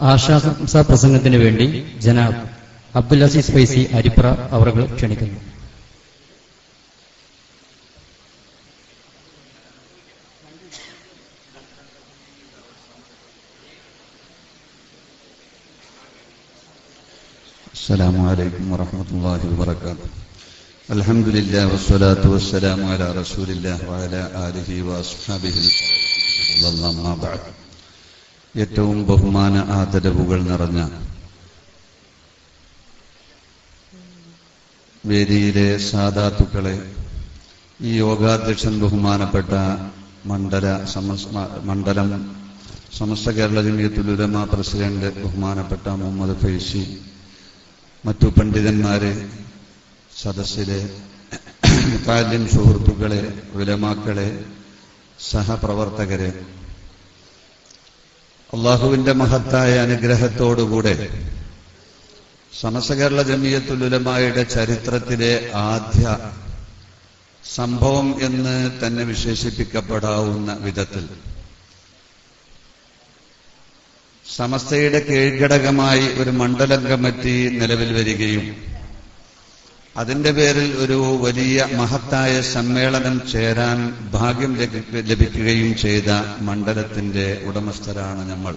ആശംസാ പ്രസംഗത്തിന് വേണ്ടി ജനാബ് അബ്ദുൽ അസീസ് ഫൈസി അരിപ്ര അവർ ക്ഷണിക്കുന്നു السلام عليكم ورحمة الله وبركاته الحمد لله والصلاة والسلام على رسول الله وعلى آله وأصحابه അമ്മാ ബഅദ്. ഏറ്റവും ബഹുമാന ആദരവുകൾ നിറഞ്ഞ വേദിയിലെ സാധാത്തുക്കളെ ഈ യോഗാധ്യക്ഷൻ ബഹുമാനപ്പെട്ട മണ്ഡല മണ്ഡലം സമസ്ത കേരള ജമിയത്തുൽ ഉലമ പ്രസിഡന്റ് ബഹുമാനപ്പെട്ട മുഹമ്മദ് ഫൈസി മറ്റു പണ്ഡിതന്മാരെ സദസ്സിലെ മുത്താലിം സുഹൃത്തുക്കളെ വിലമാക്കളെ സഹപ്രവർത്തകരെ അള്ളാഹുവിന്റെ മഹത്തായ അനുഗ്രഹത്തോടുകൂടെ സമസ്ത കേരള ജമിയത്തുൽ ഉലമായുടെ ചരിത്രത്തിലെ ആദ്യ സംഭവം എന്ന് തന്നെ വിശേഷിപ്പിക്കപ്പെടാവുന്ന വിധത്തിൽ സമസ്തയുടെ കീഴ്ഘടകമായി ഒരു മണ്ഡലം കമ്മിറ്റി നിലവിൽ വരികയും അതിന്റെ പേരിൽ ഒരു വലിയ മഹത്തായ സമ്മേളനം ചേരാൻ ഭാഗ്യം ലഭിക്കുകയും ചെയ്ത മണ്ഡലത്തിന്റെ ഉടമസ്ഥരാണ് നമ്മൾ.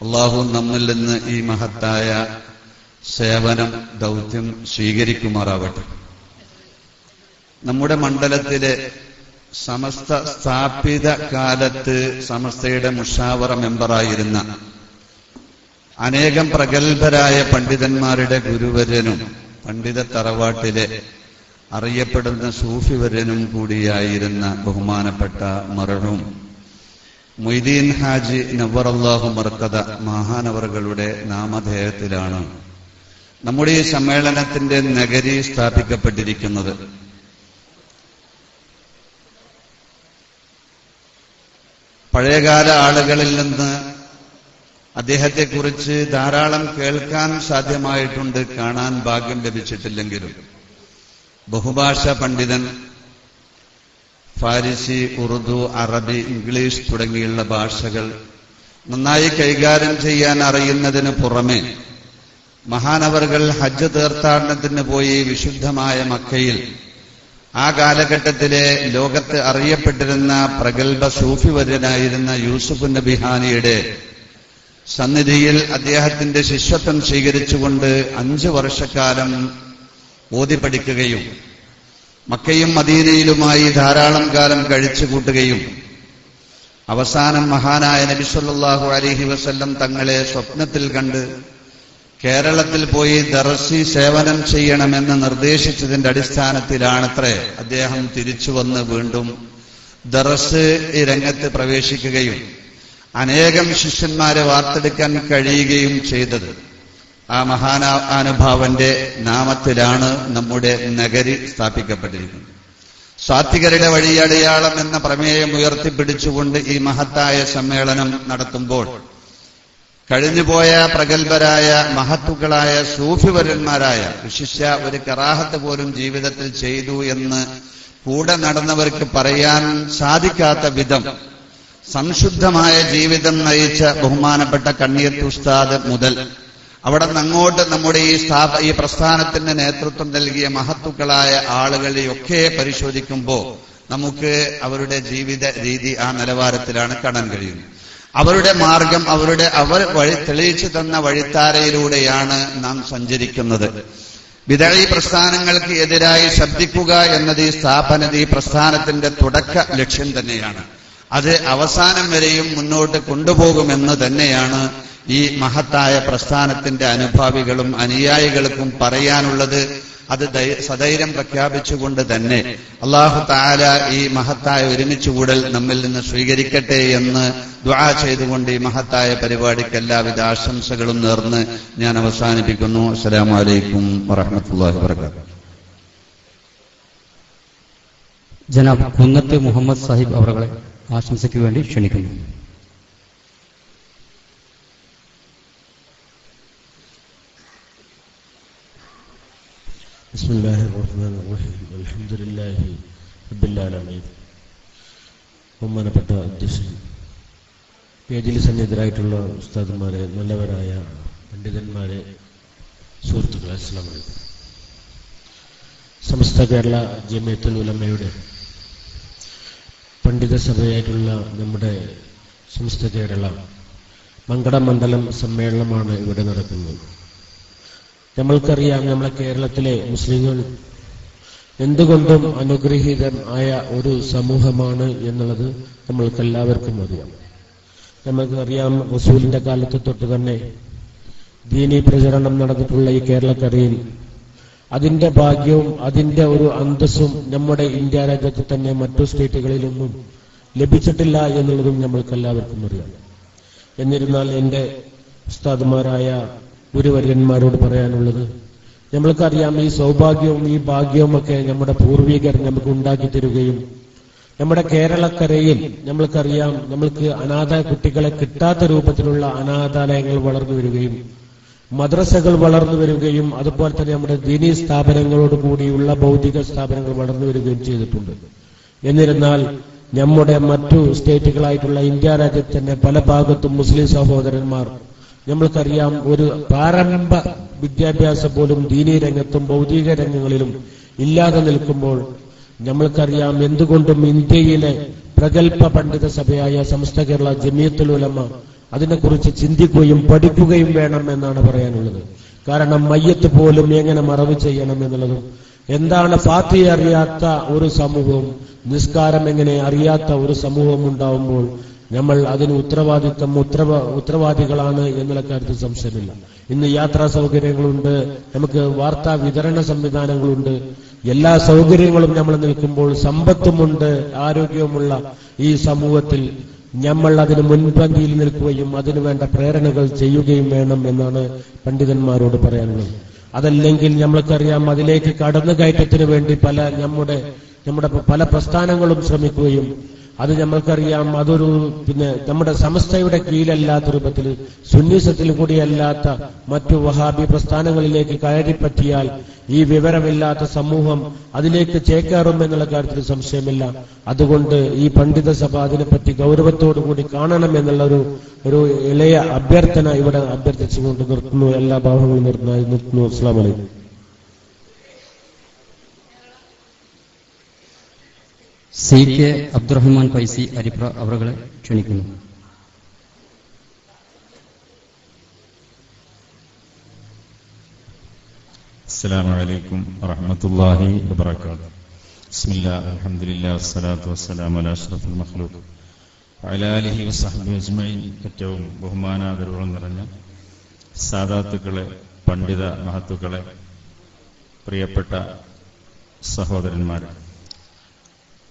അള്ളാഹു നമ്മിൽ നിന്ന് ഈ മഹത്തായ സേവനം ദൗത്യം സ്വീകരിക്കുമാറാവട്ടെ. നമ്മുടെ മണ്ഡലത്തിലെ സമസ്ത സ്ഥാപിത കാലത്ത് സമസ്തയുടെ മുഷാവറ മെമ്പറായിരുന്ന അനേകം പ്രഗത്ഭരായ പണ്ഡിതന്മാരുടെ ഗുരുവര്യനും പണ്ഡിത തറവാട്ടിലെ അറിയപ്പെടുന്ന സൂഫിവര്യനും കൂടിയായിരുന്ന ബഹുമാനപ്പെട്ട മറഹും മൊയ്തീൻ ഹാജി നവറല്ലാഹു മർക്കത മഹാനവറുകളുടെ നാമധേയത്തിലാണ് നമ്മുടെ ഈ സമ്മേളനത്തിന്റെ നഗരി സ്ഥാപിക്കപ്പെട്ടിരിക്കുന്നത്. പഴയകാല ആളുകളിൽ നിന്ന് അദ്ദേഹത്തെക്കുറിച്ച് ധാരാളം കേൾക്കാൻ സാധ്യമായിട്ടുണ്ട് കാണാൻ ഭാഗ്യം ലഭിച്ചിട്ടില്ലെങ്കിലും. ബഹുഭാഷ പണ്ഡിതൻ ഫാരിസി ഉറുദു അറബി ഇംഗ്ലീഷ് തുടങ്ങിയുള്ള ഭാഷകൾ നന്നായി കൈകാര്യം ചെയ്യാൻ അറിയുന്നതിന് പുറമെ മഹാനവറുകൾ ഹജ്ജ് തീർത്ഥാടനത്തിന് പോയി വിശുദ്ധമായ മക്കയിൽ ആ കാലഘട്ടത്തിലെ ലോകത്ത് അറിയപ്പെട്ടിരുന്ന പ്രഗത്ഭ സൂഫിവര്യനായിരുന്ന യൂസുഫ് നബിഹാനിയുടെ സന്നിധിയിൽ അദ്ദേഹത്തിന്റെ ശിഷ്യത്വം സ്വീകരിച്ചുകൊണ്ട് അഞ്ചു വർഷക്കാലം ഓതി പഠിക്കുകയും മക്കയും മദീനയിലുമായി ധാരാളം കാലം കഴിച്ചു കൂട്ടുകയും അവസാനം മഹാനായ നബിസ്വല്ലാഹു അലഹി വസല്ലം തങ്ങളെ സ്വപ്നത്തിൽ കണ്ട് കേരളത്തിൽ പോയി ദർസി സേവനം ചെയ്യണമെന്ന് നിർദ്ദേശിച്ചതിന്റെ അടിസ്ഥാനത്തിലാണത്രേ അദ്ദേഹം തിരിച്ചു വന്ന് വീണ്ടും ദർസ് രംഗത്ത് പ്രവേശിക്കുകയും അനേകം ശിഷ്യന്മാരെ വാർത്തെടുക്കാൻ കഴിയുകയും ചെയ്തത്. ആ മഹാന അനുഭാവന്റെ നാമത്തിലാണ് നമ്മുടെ നഗരി സ്ഥാപിക്കപ്പെട്ടിരിക്കുന്നത്. സ്വാത്വികരുടെ വഴിയടയാളം എന്ന പ്രമേയം ഉയർത്തിപ്പിടിച്ചുകൊണ്ട് ഈ മഹത്തായ സമ്മേളനം നടത്തുമ്പോൾ കഴിഞ്ഞുപോയ പ്രഗത്ഭരായ മഹത്തുക്കളായ സൂഫിവരന്മാരായ വിശിഷ്യ ഒരു കറാഹത്ത് പോലും ജീവിതത്തിൽ ചെയ്തു എന്ന് കൂടെ നടന്നവർക്ക് പറയാൻ സാധിക്കാത്ത വിധം സംശുദ്ധമായ ജീവിതം നയിച്ച ബഹുമാനപ്പെട്ട കണ്ണീർത്ത് ഉസ്താദ് മുതൽ അവിടെ അങ്ങോട്ട് നമ്മുടെ ഈ സ്ഥാപ ഈ പ്രസ്ഥാനത്തിന്റെ നേതൃത്വം നൽകിയ മഹത്തുക്കളായ ആളുകളെയൊക്കെ പരിശോധിക്കുമ്പോൾ നമുക്ക് അവരുടെ ജീവിത രീതി ആ നിലവാരത്തിലാണ് കാണാൻ കഴിയുന്നത്. അവരുടെ മാർഗം അവരുടെ അവർ വഴി തെളിയിച്ചു തന്ന വഴിത്താരയിലൂടെയാണ് നാം സഞ്ചരിക്കുന്നത്. വിതഴി പ്രസ്ഥാനങ്ങൾക്ക് എതിരായി ശബ്ദിക്കുക എന്നത് ഈ സ്ഥാപന ഈ പ്രസ്ഥാനത്തിന്റെ തുടക്ക ലക്ഷ്യം തന്നെയാണ്. അത് അവസാനം വരെയും മുന്നോട്ട് കൊണ്ടുപോകുമെന്ന് തന്നെയാണ് ഈ മഹത്തായ പ്രസ്ഥാനത്തിന്റെ അനുഭാവികളും അനുയായികൾക്കും പറയാനുള്ളത്. അത് സധൈര്യം പ്രഖ്യാപിച്ചുകൊണ്ട് തന്നെ അള്ളാഹു താല ഈ മഹത്തായ ഒരുമിച്ചുകൂടൽ നമ്മിൽ നിന്ന് സ്വീകരിക്കട്ടെ എന്ന് ദ്വാ ചെയ്തുകൊണ്ട് ഈ മഹത്തായ പരിപാടിക്ക് എല്ലാവിധ ആശംസകളും നേർന്ന് ഞാൻ അവസാനിപ്പിക്കുന്നു. അസ്സലാമു അലൈക്കും വറഹമത്തല്ലാഹി വാബർക്കാത്തു ജനാബ് കുന്നത്ത് മുഹമ്മദ് സാഹിബ് അവരെ ആശംസയ്ക്ക് വേണ്ടി ക്ഷണിക്കുന്നു بسم الله الرحمن الرحيم الحمد لله رب العالمين ബഹുമാനപ്പെട്ട അധ്യക്ഷൻ പേജിൽ സന്നിധരായിട്ടുള്ള ഉസ്താദന്മാരെ നല്ലവരായ പണ്ഡിതന്മാരെ സുഹൃത്തുക്കളെ അസ്ലാം വലൈക്കും സമസ്ത കേരള ജമിയത്തുൽ ഉലമയുടെ പണ്ഡിത സഭയായിട്ടുള്ള നമ്മുടെ സംസ്ഥ കേരള മണ്ഡലം സമ്മേളനമാണ് ഇവിടെ നടക്കുന്നത്. നമ്മൾക്കറിയാം നമ്മളെ കേരളത്തിലെ മുസ്ലിങ്ങൾ എന്തുകൊണ്ടും അനുഗ്രഹീതം ആയ ഒരു സമൂഹമാണ് എന്നുള്ളത് നമ്മൾക്ക് എല്ലാവർക്കും അറിയാം. നമുക്കറിയാം റസൂലിന്റെ കാലത്ത് തൊട്ട് തന്നെ ദീനി പ്രചരണം നടന്നിട്ടുള്ള ഈ കേരളക്കരയിൽ അതിന്റെ ഭാഗ്യവും അതിന്റെ ഒരു അന്തസ്സും നമ്മുടെ ഇന്ത്യ രാജ്യത്ത് തന്നെ മറ്റു സ്റ്റേറ്റുകളിലൊന്നും ലഭിച്ചിട്ടില്ല എന്നുള്ളതും നമ്മൾക്ക് എല്ലാവർക്കും അറിയാം. എന്നിരുന്നാൽ എന്റെ ഉസ്താദുമാരായ ഗുരുവര്യന്മാരോട് പറയാനുള്ളത് നമ്മൾക്കറിയാം ഈ സൗഭാഗ്യവും ഈ ഭാഗ്യവും ഒക്കെ നമ്മുടെ പൂർവികർ നമുക്ക് ഉണ്ടാക്കി തരികയും നമ്മുടെ കേരളക്കരയിൽ നമ്മൾക്കറിയാം നമ്മൾക്ക് അനാഥ കുട്ടികളെ കിട്ടാത്ത രൂപത്തിലുള്ള അനാഥാലയങ്ങൾ വളർന്നു വരികയും മദ്രസകൾ വളർന്നു വരികയും അതുപോലെ തന്നെ നമ്മുടെ ദീനി സ്ഥാപനങ്ങളോട് കൂടിയുള്ള ഭൗതിക സ്ഥാപനങ്ങൾ വളർന്നു വരികയും ചെയ്തിട്ടുണ്ട്. എന്നിരുന്നാൽ നമ്മുടെ മറ്റു സ്റ്റേറ്റുകളായിട്ടുള്ള ഇന്ത്യ രാജ്യത്തിന്റെ പല ഭാഗത്തും മുസ്ലിം സഹോദരന്മാർ നമ്മൾക്കറിയാം ഒരു പ്രാരംഭ വിദ്യാഭ്യാസം പോലും ദീനീ രംഗത്തും ഭൗതിക രംഗങ്ങളിലും ഇല്ലാതെ നിൽക്കുമ്പോൾ നമ്മൾക്കറിയാം എന്തുകൊണ്ടും ഇന്ത്യയിലെ പ്രഗത്ഭ പണ്ഡിത സഭയായ സമസ്ത കേരള ജമിയത്തുൽ ഉലമ അതിനെക്കുറിച്ച് ചിന്തിക്കുകയും പഠിക്കുകയും വേണം എന്നാണ് പറയാനുള്ളത്. കാരണം മയ്യത്ത് പോലും എങ്ങനെ മറവ് ചെയ്യണം എന്നുള്ളതും എന്താണ് ഫാത്തി അറിയാത്ത ഒരു സമൂഹവും നിസ്കാരം എങ്ങനെ അറിയാത്ത ഒരു സമൂഹം ഉണ്ടാവുമ്പോൾ നമ്മൾ അതിന് ഉത്തരവാദിത്വം ഉത്തരവ ഉത്തരവാദികളാണ് എന്നുള്ള കാര്യത്തിൽ സംശയമില്ല. ഇന്ന് യാത്രാ സൗകര്യങ്ങളുണ്ട് നമുക്ക് വാർത്താ വിതരണ സംവിധാനങ്ങളുണ്ട്. എല്ലാ സൗകര്യങ്ങളും നമ്മൾ നിൽക്കുമ്പോൾ സമ്പത്തുമുണ്ട് ആരോഗ്യവുമുള്ള ഈ സമൂഹത്തിൽ നമ്മൾ അതിന് മുൻപന്തിയിൽ നിൽക്കുകയും അതിനു വേണ്ട പ്രേരണകൾ ചെയ്യുകയും വേണം എന്നാണ് പണ്ഡിതന്മാരോട് പറയാനുള്ളത്. അതല്ലെങ്കിൽ നമ്മൾക്കറിയാം അതിലേക്ക് കടന്നുകയറ്റത്തിന് വേണ്ടി പല നമ്മുടെ നമ്മുടെ പല പ്രസ്ഥാനങ്ങളും ശ്രമിക്കുകയും അത് നമ്മൾക്കറിയാം അതൊരു പിന്നെ നമ്മുടെ സമസ്തയുടെ കീഴിലല്ലാത്ത രൂപത്തിൽ സുന്നിസത്തിൽ കൂടിയല്ലാത്ത മറ്റു വഹാബി പ്രസ്ഥാനങ്ങളിലേക്ക് കയറിപ്പറ്റിയാൽ ഈ വിവരമില്ലാത്ത സമൂഹം അതിലേക്ക് ചേക്കേറും എന്നുള്ള കാര്യത്തിൽ സംശയമില്ല. അതുകൊണ്ട് ഈ പണ്ഡിത സഭ അതിനെപ്പറ്റി ഗൗരവത്തോടു കൂടി കാണണം എന്നുള്ള ഒരു ഒരു ഇളയ അഭ്യർത്ഥന ഇവിടെ അഭ്യർത്ഥിച്ചുകൊണ്ട് നിർത്തുന്നു. എല്ലാ ഭാവങ്ങളും നിർത്തുന്നു. നിർത്തുന്നു. അസ്ലാം വലൈക്കും സി കെ അബ്ദുറഹ്മാൻ ഫൈസി അരിപ്ര അവറുകളെ ക്ഷണിക്കുന്നു السلام عليكم ورحمة الله وبركاته بسم الله الحمد لله والصلاة والسلام على أشرف المخلوق وعلى آله وصحبه أجمعين ഏറ്റവും ബഹുമാനാദരവുകൾ നിറഞ്ഞ സാദാത്തുക്കളെ പണ്ഡിത മഹത്തുക്കളെ പ്രിയപ്പെട്ട സഹോദരന്മാരെ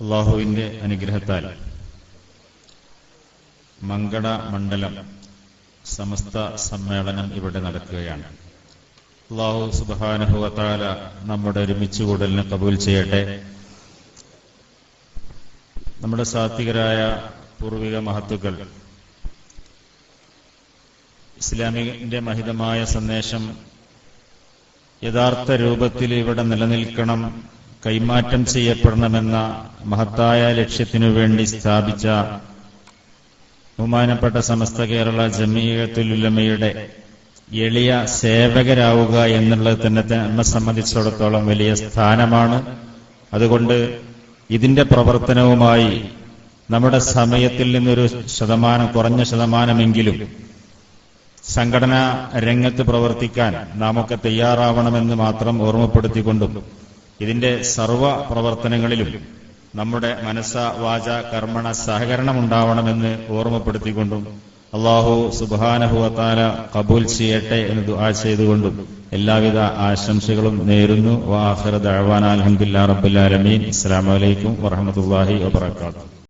അള്ളാഹുവിന്റെ അനുഗ്രഹത്താൽ മങ്കട മണ്ഡലം സമസ്ത സമ്മേളനം ഇവിടെ നടക്കുകയാണ്. അള്ളാഹു സുബാനുഭവത്താല നമ്മുടെ ഒരുമിച്ച് കൂടലിനെ കബൂൽ ചെയ്യട്ടെ. നമ്മുടെ സാത്വികരായ പൂർവിക മഹത്തുക്കൾ ഇസ്ലാമിന്റെ മഹിതമായ സന്ദേശം യഥാർത്ഥ രൂപത്തിൽ ഇവിടെ നിലനിൽക്കണം കൈമാറ്റം ചെയ്യപ്പെടണമെന്ന മഹത്തായ ലക്ഷ്യത്തിനു വേണ്ടി സ്ഥാപിച്ച ബഹുമാനപ്പെട്ട സമസ്ത കേരള ജമീയത്തുലുലമയുടെ എളിയ സേവകരാവുക എന്നുള്ളത് തന്നെ നമ്മെ സംബന്ധിച്ചിടത്തോളം വലിയ സ്ഥാനമാണ്. അതുകൊണ്ട് ഇതിന്റെ പ്രവർത്തനവുമായി നമ്മുടെ സമയത്തിൽ നിന്നൊരു ശതമാനം കുറഞ്ഞ ശതമാനമെങ്കിലും സംഘടനാ രംഗത്ത് പ്രവർത്തിക്കാൻ നാമൊക്കെ തയ്യാറാവണമെന്ന് മാത്രം ഓർമ്മപ്പെടുത്തിക്കൊണ്ടും ഇതിന്റെ സർവ പ്രവർത്തനങ്ങളിലും നമ്മുടെ മനസ്സ വാച കർമ്മണ സഹകരണം ഉണ്ടാവണമെന്ന് ഓർമ്മപ്പെടുത്തിക്കൊണ്ടും അള്ളാഹു സുബാനഹുവത്താല കബൂൽ ചെയ്യട്ടെ എന്ന് ദുആ ചെയ്തുകൊണ്ടും എല്ലാവിധ ആശംസകളും നേരുന്നു. വാഹിറ ദഅവാന അൽഹംദുലില്ലാഹി റബ്ബിൽ ആലമീൻ. അസ്സലാമു അലൈക്കും വറഹ്മത്തുള്ളാഹി